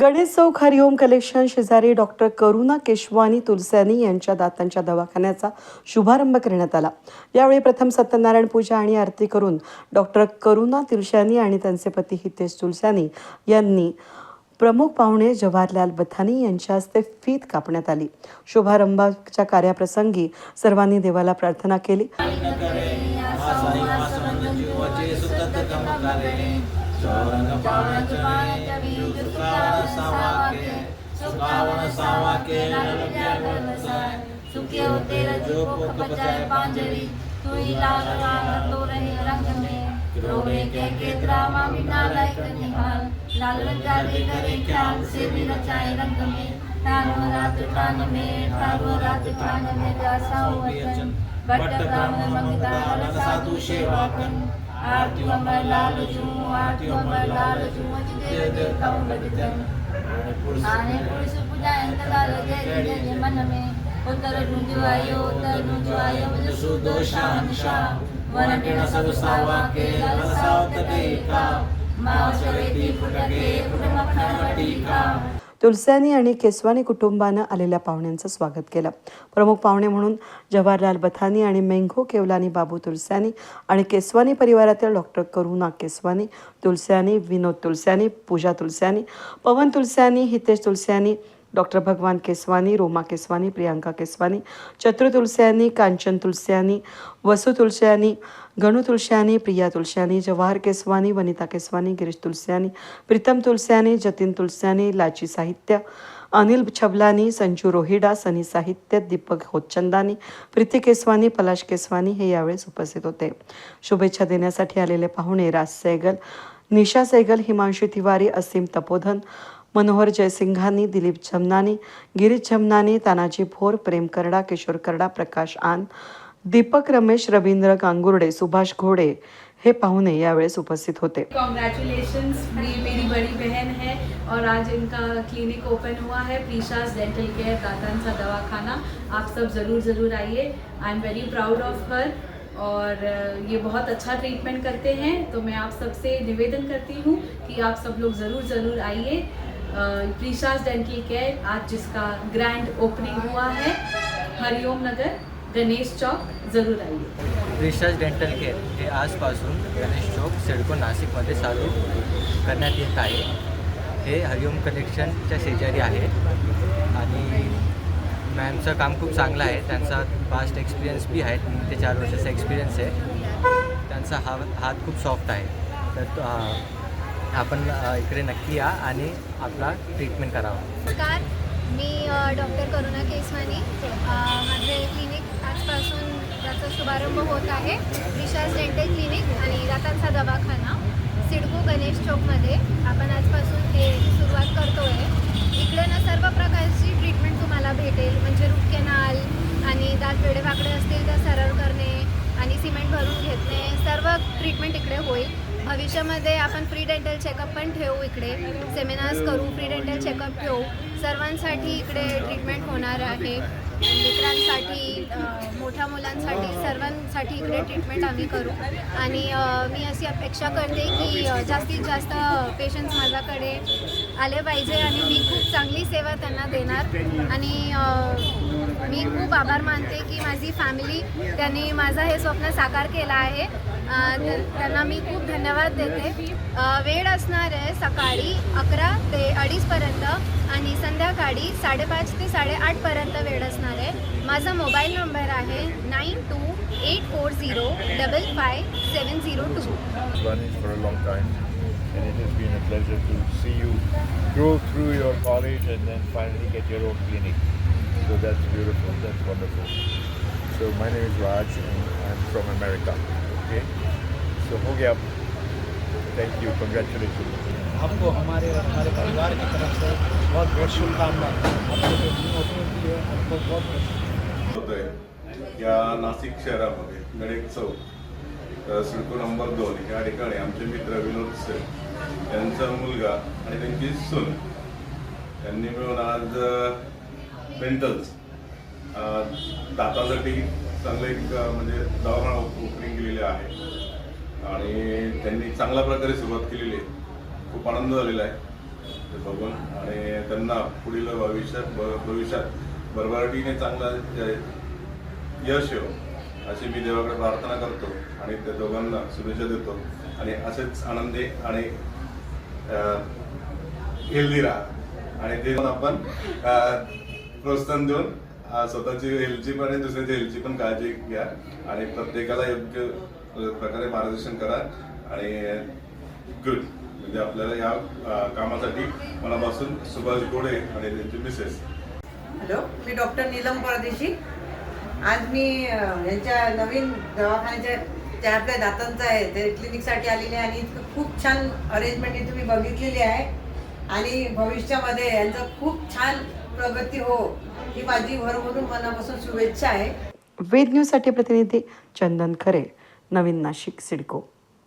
Ganesh Chowk Hariom collection शेजारी doctor Karuna Keshwani Tulsani यांच्या दातांच्या दवाखान्याचा शुभारंभ करण्यात आला. यावेळी प्रथम सत्यनारायण पूजा आणि आरती करून डॉक्टर करुणा तुलशानी आणि त्यांचे पती हितेश तुलसानी यांनी प्रमुख पाहुणे जवाहरलाल बथानी यांच्या हस्ते फीत कापण्यात आली. शुभारंभाच्या कार्याप्रसंगी सर्वांनी देवाला प्रार्थना केली. सुखावन सावाके सुखे होते रजो को बचाए पांजरी तू ही लाल लाल तो रहे रंग में। रोने के के ड्रामा बिना लायक निहाल लाल रंगा करे ख्याल से भी रचाए रंग में। तारो रात में तारो रात में जासा हो वचन बट काम मंगता साधु सेवा कन। आरती अमर लाल जू आरती अमर लाल जू दे दे कम बजन आने पुरुष पूजा इंतजार जय जय मन में उतर ढूंढो आयो उतर ढूंढो आयो मुझे सुदोषांशा वरटेण सब सावा के लसावत टेका पुट फुटके फुटमखण वटिका तुलसानी आणि केसवानी कुटुंबानं आलेल्या पाहुण्यांचं स्वागत केलं. प्रमुख पाहुणे म्हणून जवाहरलाल बथानी आणि मेंघो केवलानी बाबू तुलसानी आणि केसवानी परिवारातील डॉक्टर करुणा केसवानी तुलसानी विनोद तुलसानी पूजा तुलसानी पवन तुलसानी हितेश तुलसानी डॉक्टर भगवान केसवानी रोमा केसवानी प्रियांका केसवानी चतुर तुलस्यानी कांचन तुलस्यानी वसु तुलस्यानी गणू तुलस्यानी प्रिया तुलस्यानी जवाहर केसवानी वनिता केसवानी गिरीश तुलस्यानी प्रीतम तुलस्यानी जतीन तुलस्यानी लाची साहित्य अनिल छबलानी संजू रोहिडा सनी साहित्य दीपक होतचंदानी प्रीती केसवानी पलाश केसवानी हे यावेळेस उपस्थित होते. शुभेच्छा देण्यासाठी आलेले पाहुणे राज सैगल निशा सैगल हिमांशु तिवारी असीम तपोधन मनोहर जयसिंघानी, दिलीप झमनानी गिरीश झमनानी तानाजी भोर प्रेम करडा, किशोर करडा, प्रकाश आन, दीपक रमेश, रवींद्र गांगुर्डे, सुभाष घोडे हे पाहुणे यावेळेस उपस्थित होते. कॉन्ग्रेचुलेशंस मेरी मेरी बड़ी बहन है और आज इनका क्लिनिक ओपन हुआ है, प्रीशास डेंटल केयर दातांसा दवाखाना। आप सब ज़रूर ज़रूर आइए। I am very proud of her और ये बहुत अच्छा ट्रीटमेंट करते हैं। तो मैं आप सबसे निवेदन करती हूँ कि आप सब लोग ज़रूर ज़रूर आइए। प्रीशास डेंटल केयर आज जिसका ग्रैंड ओपनिंग हुआ है हरिओम नगर गणेश चौक ज़रूर आइए। रिसर्च डेंटल केअर हे आजपासून गणेश चौक सिडको नाशिकमध्ये चालू करण्यात येत आहे. हे हरिओम कलेक्शनच्या शेजारी आहे. आणि मॅमचं काम खूप चांगलं आहे. त्यांचा पास्ट एक्सपिरियन्स बी आहे. तीन ते चार वर्षाचा एक्सपिरियन्स आहे. त्यांचा हा हात खूप सॉफ्ट आहे. तर आपण इकडे नक्की या आणि आपला ट्रीटमेंट करावा. नमस्कार. मी डॉक्टर करुणा केसवानी. माझे क्लिनिक आजपासून त्याचा शुभारंभ होत आहे. विशास डेंटल क्लिनिक आणि दातांचा दवाखाना सिडको गणेश चौकमध्ये आपण आजपासून हे सुरुवात करतो आहे इकडे ना सर्व प्रकारची ट्रीटमेंट तुम्हाला भेटेल. म्हणजे रूट कॅनाल आणि दात वेडेवाकडे असतील तर सरळ करणे आणि सिमेंट भरून घेतणे सर्व ट्रीटमेंट इकडे होईल. भविष्यामध्ये आपण फ्री डेंटल चेकअप पण ठेवू इकडे. सेमिनार्स करू फ्री डेंटल चेकअप ठेवू. सर्वांसाठी इकडे ट्रीटमेंट होणार आहे. लेकरांसाठी मोठ्या मुलांसाठी सर्वांसाठी इकडे ट्रीटमेंट आम्ही करू. आणि मी अशी अपेक्षा करते की जास्तीत जास्त पेशंट्स माझ्याकडे आले पाहिजे आणि मी खूप चांगली सेवा त्यांना देणार. आणि मी खूप आभार मानते की माझी फॅमिली त्यांनी माझं हे स्वप्न साकार केलं आहे. त्यांना मी खूप धन्यवाद देते वेळ असणार आहे सकाळी अकरा ते अडीचपर्यंत आणि संध्याकाळी साडेपाच ते साडेआठपर्यंत वेळ असणार आहे माझा मोबाईल नंबर आहे nine two eight four zero double five seven zero two and it has been a pleasure to see you grow through your college and then finally get your own clinic. So that's beautiful. That's wonderful. So my name is Raj, and I'm from America. Okay. So हो गया. Thank you. Congratulations. आपको हमारे और हमारे परिवार की तरफ से बहुत बहुत शुभकामनाएं आपको जो की है आपको बहुत होत आहे या नाशिक शहरामध्ये गणेश चौक सिडको नंबर दोन या ठिकाणी आमचे मित्र विनोद सेन यांचा मुलगा आणि त्यांची सून यांनी मिळून आज पेंटल्स दातासाठी चांगलं एक म्हणजे दवाखाना ओपनिंग केलेले आहे आणि त्यांनी चांगल्या प्रकारे सुरुवात केलेली आहे. खूप आनंद झालेला आहे ते बघून. आणि त्यांना पुढील भविष्यात भविष्यात भरभराटीने चांगला यश येऊ अशी मी देवाकडे प्रार्थना करतो आणि त्या दोघांना शुभेच्छा देतो. आणि असेच आनंदी आणि हेल्दी राहा. आणि ते आपण प्रोत्साहन देऊन स्वतःची हेल्थची पण आणि दुसऱ्याची हेल्थची पण काळजी घ्या. आणि प्रत्येकाला योग्य प्रकारे मार्गदर्शन करा. आणि गुड म्हणजे आपल्याला या कामासाठी मनापासून सुभाष गोडे आणि त्यांची मिसेस हॅलो मी डॉक्टर नीलम परदेशी. आज मी यांच्या नवीन दवाखान्याच्या त्या आपल्या दातांचं आहे ते क्लिनिकसाठी आलेले आहे आणि खूप छान अरेंजमेंट तुम्ही बघितलेली आहे. आणि भविष्यामध्ये यांचं खूप छान प्रगती हो ही माझी भरभरून मनापासून शुभेच्छा आहे. वेद न्यूजसाठी प्रतिनिधी चंदन खरे नवीन नाशिक सिडको.